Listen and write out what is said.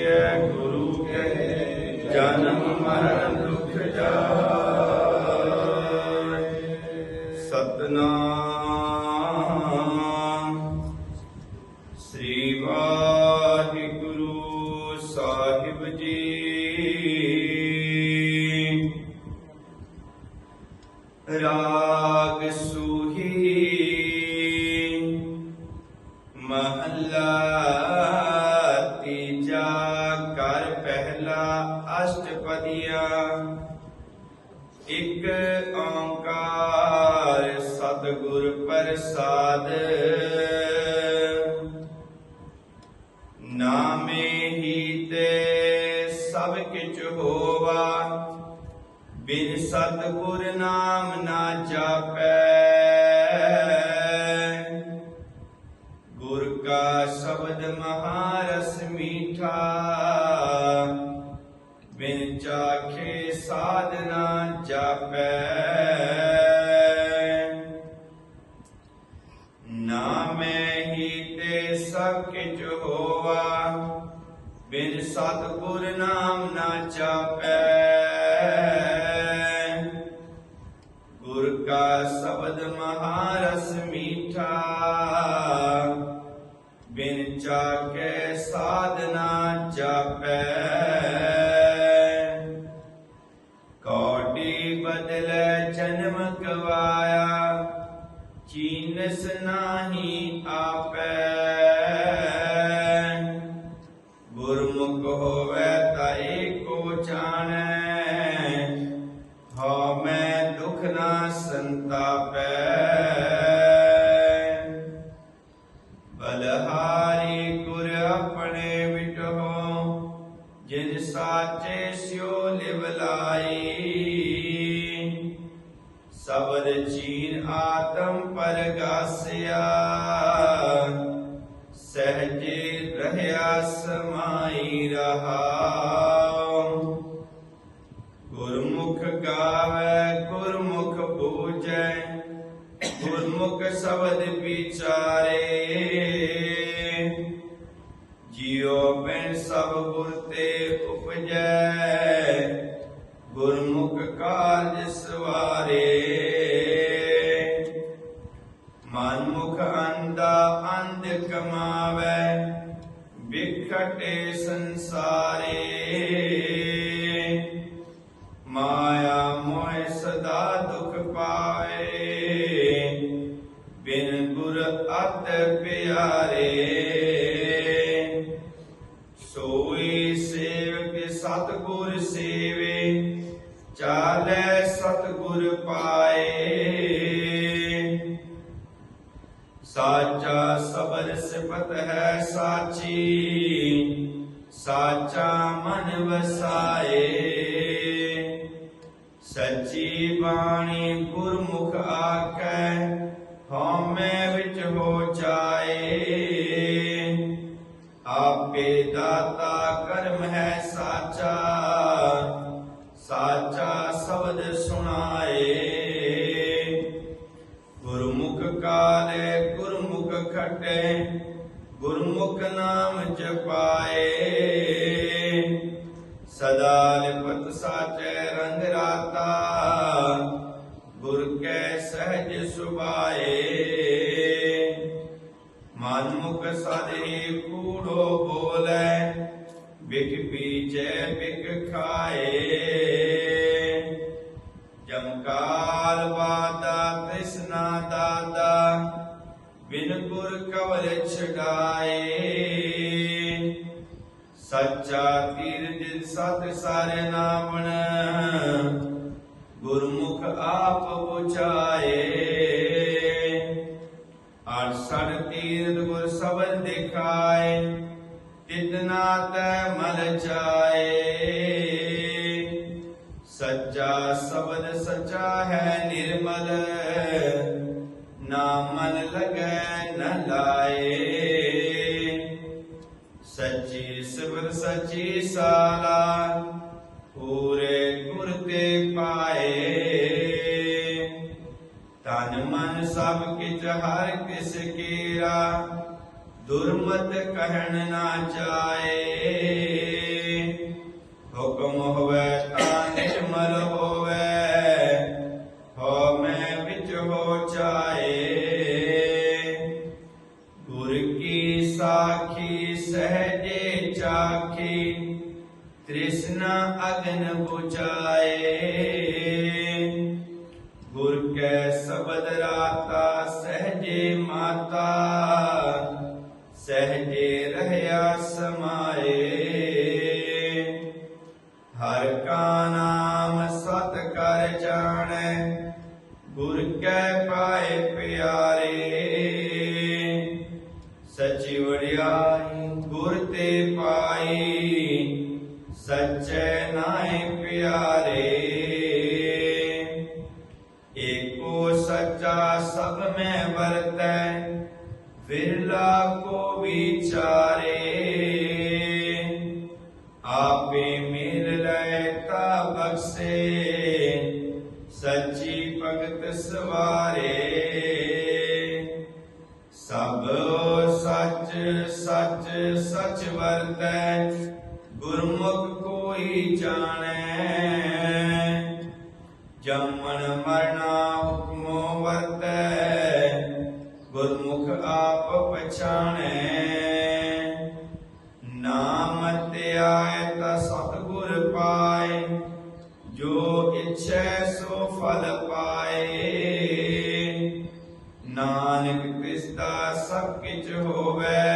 ਕੈ ਗੁਰੂ ਕੈ ਜਨਮ ਮਰਨ ਦੁਖ ਜਾਏ। ਸਤਨਾਮ। ਸ੍ਰੀ ਵਾਹਿਗੁਰੂ ਸਾਹਿਬ ਜੀ। ਰਾਗ ਸੂਹੀ। ਮਹੱਲਾ ਸਤਿਗੁਰ ਪ੍ਰਸਾਦ। ਨਾਮੇ ਹੀ ਤੇ ਸਭ ਕਿਛ ਹੋਵਾ। ਬਿਨ ਸਤਿਗੁਰ ਨਾਮ ਨਾ ਜਾਪੈ। ਗੁਰ ਕਾ ਸ਼ਬਦ ਮਹਾਰਸ ਮੀਠਾ। ਬਿਨ ਚਾਖੇ ਸਾਧਨਾ ਜਾਪੈ। ਨਾਮ ਜਾਪੈ। ਗੁਰ ਕਾ ਸ਼ਬਦ ਮਹਾਰਸ ਮੀਠਾ ਬਿਨ ਚਾਕੇ ਸਾਧਨਾ ਜਾਪੈ। ਆਤਮ ਪਰਗਾਸਿਆ ਸਹਜੇ ਰਹਿਆ ਸਮਾਈ ਰਹਾਉ ਗੁਰਮੁਖ ਗਾਵੇ ਗੁਰਮੁਖ ਬੂਝੈ ਗੁਰਮੁਖ ਸ਼ਬਦ ਵਿਚਾਰੇ ਜਿਉ ਬਿਨ ਸਭ ਗੁਰ ਤੇ ਉਪਜੈ ਗੁਰਮੁਖ ਕਾਰਜ ਸਤਗੁਰ ਸੇਵੇ, ਚਾਲੇ ਸਤਗੁਰ ਪਾਏ। ਸਾਚਾ ਸਬਰ ਸਿਫਤ ਹੈ ਸਾਚੀ, ਸਾਚਾ ਮਨ ਵਸਾਏ। ਸੱਚੀ ਬਾਣੀ ਗੁਰਮੁਖ ਆਕੈ ਹਉਮੈ ਗੁਰਮੁਖ ਕਾਲੇ ਗੁਰਮੁਖ ਖਟੇ, ਗੁਰਮੁਖ ਨਾਮ ਜਪਾਏ। ਸਦਾ ਲਿਪਤ ਸਾਚੇ ਰੰਗ ਰਾਤਾ, ਗੁਰ ਕੈ ਸਹਿਜ ਸੁਭਾਏ। ਮਨਮੁਖ ਸਦੇ ਕੂੜੋ ਬੋਲੇ ਬਿਕ ਪੀਚੇ ਬਿਕ ਖਾਏ। ਛਡਾਏ ਸੱਚਾ ਤੀਰ ਜਿਨ ਸਤ ਸਾਰੇ ਨਾਮਣ। ਗੁਰਮੁਖ ਆਪ ਬੁਝਾਏ ਅਠ ਸੜ ਤੀਰਥ ਗੁਰ ਸਬਦ ਦਿਖਾਏ। ਤਿਤਨਾ ਤੈ ਮਲ ਜਾਏ ਸੱਚਾ ਸ਼ਬਦ ਸੱਚਾ ਹੈ ਨਿਰਮਲ। ਨਾ ਮਨ ਲਗੈ ਨ ਲਾਏ। ਕਿਛ ਹਰ ਕਿਸ ਕੀਰਾ? ਦੁਰਮਤ ਕਹਿਣ ਨਾ ਚਾਏ ਹਰ ਕਾ ਨਾਮ ਸਤ ਕਰ ਜਾਣੈ ਗੁਰ ਕੈ ਪਾਏ ਪਿਆਰੇ। ਸਚੀ ਵਡਿਆਈ ਗੁਰ ਤੇ ਪਾਈ, ਸਚੈ ਨਾਏ ਪਿਆਰੇ। ਏਕੋ ਸੱਚਾ ਸਭ ਮੈਂ ਵਰਤੈ, ਵਿਰਲਾ ਕੋ ਵਿਚਾਰੇ। ਸਭ ਸੱਚ ਸੱਚ ਸੱਚ ਵਰਤੈ, ਗੁਰਮੁਖ ਕੋਈ ਜਾਣੈ। ਜੰਮਣ ਮਰਨਾ ਹੁਕਮੋ ਵਰਤੈ, ਗੁਰਮੁਖ ਆਪ ਪਛਾਣੈ। ਨਾਮ ਧਿਆਇ ਤਾ ਸਤਿਗੁਰ ਪਾਏ, ਜੋ ਇਛੈ ਸੋ ਫਲ ਪਾਏ। ਨਾਨਕ ਹੋਵੇ